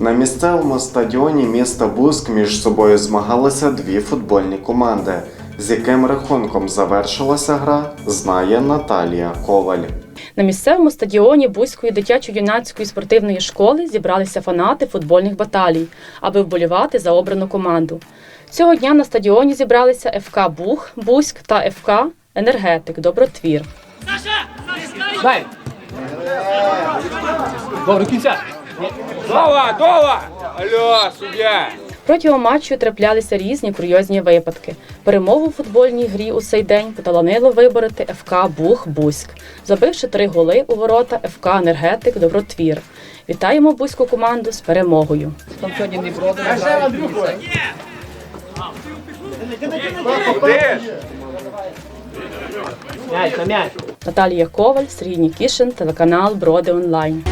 На місцевому стадіоні міста Буск між собою змагалися дві футбольні команди. З яким рахунком завершилася гра, знає Наталія Коваль. На місцевому стадіоні Бузької дитячо-юнацької спортивної школи зібралися фанати футбольних баталій, аби вболівати за обрану команду. Цього дня на стадіоні зібралися ФК Бух, Бузьк та ФК Енергетик Добротвір. Дай! Добре, кінця! Дова, дова! Алло, суддя! Протягом матчу траплялися різні курйозні випадки. Перемогу у футбольній грі у цей день поталанило вибороти ФК Бух Бузьк, забивши три голи у ворота ФК Енергетик Добротвір. Вітаємо бузьку команду з перемогою. Там сьогодні не. Наталія Коваль, Сергій Нікішин, телеканал Броди Онлайн.